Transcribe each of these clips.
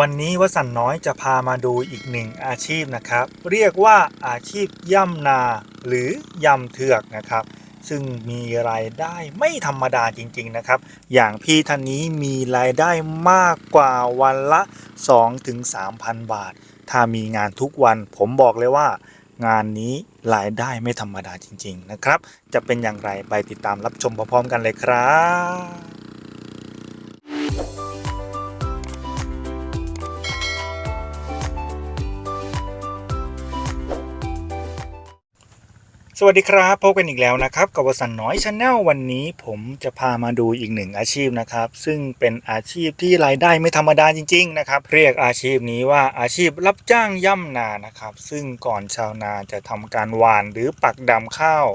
วันนี้วสันน้อยจะพามาดูอีกหนึ่งอาชีพนะครับ เรียกว่าอาชีพย่ำนาหรือยำเถือกนะครับ ซึ่งมีรายได้ไม่ธรรมดาจริง ๆนะครับ อย่างพี่ท่านนี้มีรายได้มากกว่าวันละ 2-3,000 บาท ถ้ามีงานทุกวันผมบอกเลยว่างานนี้รายได้ไม่ธรรมดาจริง ๆนะครับ จะเป็นอย่างไรไปติดตามรับชมพร้อมๆกันเลยครับ สวัสดีครับพบกันอีกแล้วนะครับกับวสันน้อยชาแนลวันนี้ผมจะพามาดูอีกหนึ่งอาชีพนะครับ ซึ่งเป็นอาชีพที่รายได้ไม่ธรรมดาจริง ๆ นะครับ เรียกอาชีพนี้ว่าอาชีพรับจ้างย่ำนานะครับ ซึ่งก่อนชาวนาจะทำการหว่านหรือปักดำข้าว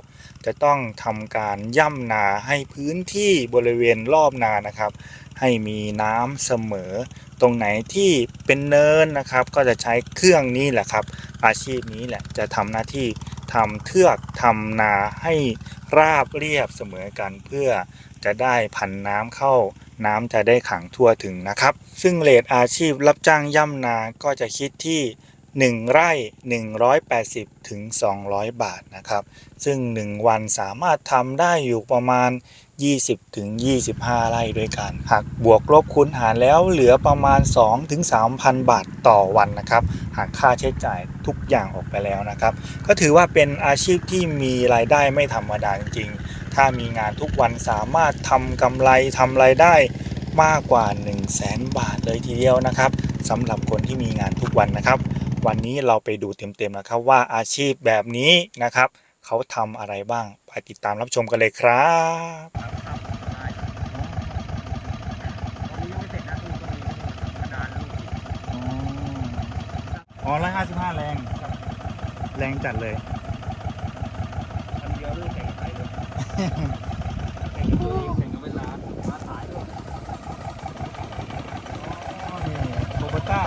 จะต้องทำการย่ำนาให้พื้นที่บริเวณรอบนานะครับ ให้มีน้ำเสมอ ตรงไหนที่เป็นเนินนะครับ ก็จะใช้เครื่องนี้แหละครับ อาชีพนี้แหละจะทำหน้าที่ ทำเทือกทำนาให้ราบเรียบเสมอกันเพื่อจะได้พันน้ำเข้าน้ำจะได้ขังทั่วถึงนะครับ ซึ่งเลทอาชีพรับจ้างย่ำนาก็จะคิดที่ 1 ไร่ 180 ถึง 200 บาทนะครับ ซึ่ง 1 วันสามารถทำได้อยู่ประมาณ 20ถึง25 ไร่ด้วยกันหากบวกลบคูณหารแล้วเหลือประมาณ 2 ถึง 3,000 บาทต่อวันนะครับ หากค่าใช้จ่ายทุกอย่างออกไปแล้วนะครับ ก็ถือว่าเป็นอาชีพที่มีรายได้ไม่ธรรมดาจริงๆ ถ้ามีงานทุกวันสามารถทำกำไรทำรายได้มากกว่า 1 0 0 0 0แสนบาทเลยทีเดียวนะครับสำหรับคนที่มีงานทุกวันนะครับ วันนี้เราไปดูเต็มๆนะครับว่าอาชีพแบบนี้นะครับ เขาทำอะไรบ้าง ไปติดตามรับชมกันเลยครับตอนนี้ยังไม่เสร็จนะตู้ตรงนี้กระดานลูกอ๋อร้อยห้าสิบห้าแรง แรงจัดเลยอันเดียวเลยแข่งกับใครเลยแข่งกับตัวเองแข่งกับเวลามาสายด้วย โบโบต้า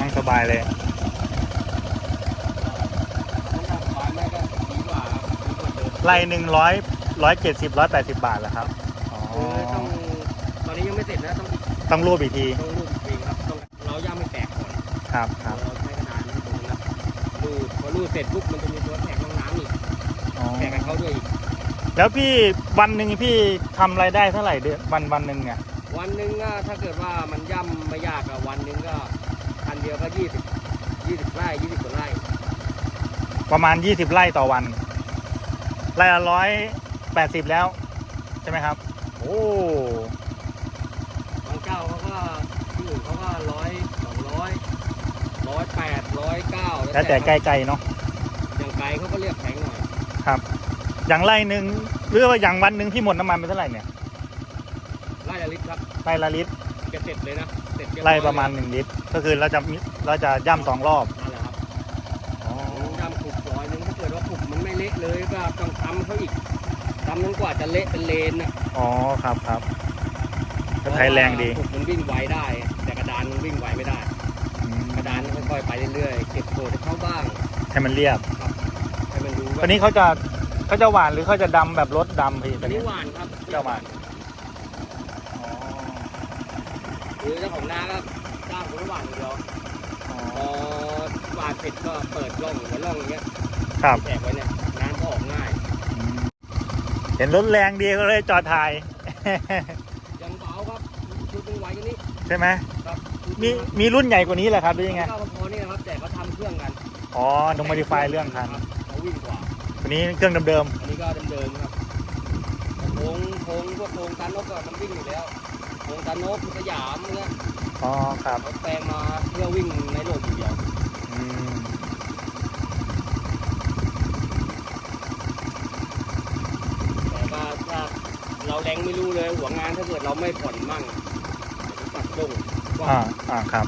นั่ง สบายเลยต้องทำสบายไหมก็ดีกว่าดีกว่าเดิมไล่หนึ่งร้อยร้อยเจ็ดสิบร้อยแปดสิบบาทเหรอครับอ๋อคือต้องตอนนี้ยังไม่เสร็จนะต้องต้องรูปอีกทีต้องรูดอีกทีครับต้องเราย่าไม่แตกก่อนครับครับเราใช้กระดานที่ตรงนั้นนะรูดพอรูดเสร็จปุ๊บมันจะมีตัวแตกน้ำน้ำอีกอ๋อแตกกับเขาด้วยอีกแล้วพี่วันหนึ่งพี่ทำรายได้เท่าไหร่เดือนวันวันหนึ่งเนี่ยวันหนึ่งก็ถ้าเกิดว่ามันย่ำไม่ยากอะวันหนึ่งก็พันเดียวก็ยี่สิบยี่สิบไร่ยี่สิบกว่าไร่ประมาณ 20 ไร่ต่อวัน ไร่ละร้อยแปดสิบแล้ว ใช่ไหมครับ โอ้บางเจ้าเขาก็ที่อื่นเขาก็ร้อยสองร้อยร้อยแปดร้อยเก้าแล้วแต่ไกลๆเนาะอย่างไกลเขาก็เรียกแพงหน่อย ครับ อย่างไร่หนึ่งหรือว่าอย่างวันหนึ่งที่หมดน้ำมันไปเท่าไหร่เนี่ยไร่ละลิตรครับไร่ละลิตรจะเสร็จเลยนะเสร็จเยบไร่อยประมาณหนึ่งลิตร ก็คือเราจะมิเราจะย่ำสองรอบนั่นแหละครับอ๋อยำขุบร้อยหนึงถ้าเกิดว่าขุบมันไม่เละเลยก็ต้องทำเขาอีกทำจนกว่าจะเละเป็นเลนนะอ๋อครับครับก็ใช้แรงดีขุบมันวิ่งไวได้ แต่กระดานมันวิ่งไวไม่ได้ อืมกระดานค่อยๆไปเรื่อยๆเก็บโกดให้เขาบ้างให้มันเรียบให้มันรู้ตอนนี้เขาจะเขาจะหวานหรือเขาจะดำแบบรถดำพี่ตตออนนนี้นี้ หวานครับเจ้าหวาน คือเจ้าของนาก็ จ้างคนละหวานอย่างเดียวอ๋อพอหวานเสร็จก็เปิดร่องเหมือนร่องอย่างเงี้ยครับแตกไว้เนี่ยน้ำก็ออกง่ายอืมเห็นรถแรงดีก็เลยจอดถ่าย ยังเบาครับชุดเป็นไวกันนี้ใช่ไหมครับชุดมีมีรุ่นใหญ่กว่านี้แหละครับหรือยังไงก็พอนี่นะครับ แต่เขาทำเครื่องกันอ๋อต้องม o ดิฟายเรื่องคันครับเขาวิ่งกว่า ตัวนี้เครื่องเดิมอันนี้ก็เดิมๆครับโค้งโค้งพวกโค้งตานกก็มันวิ่งอยู่แล้วโค้งตานกสยามเนี่ยๆ อ๋อครับเขาแปลงมาเพื่อวิ่งในโลกอย่างเดียวอืมแต่ว่าถ้าเราแรงไม่รู้เลยหัวงานถ้าเกิดเราไม่ผ่อนมั่งตัดลงว่าอ่าอ่าครับ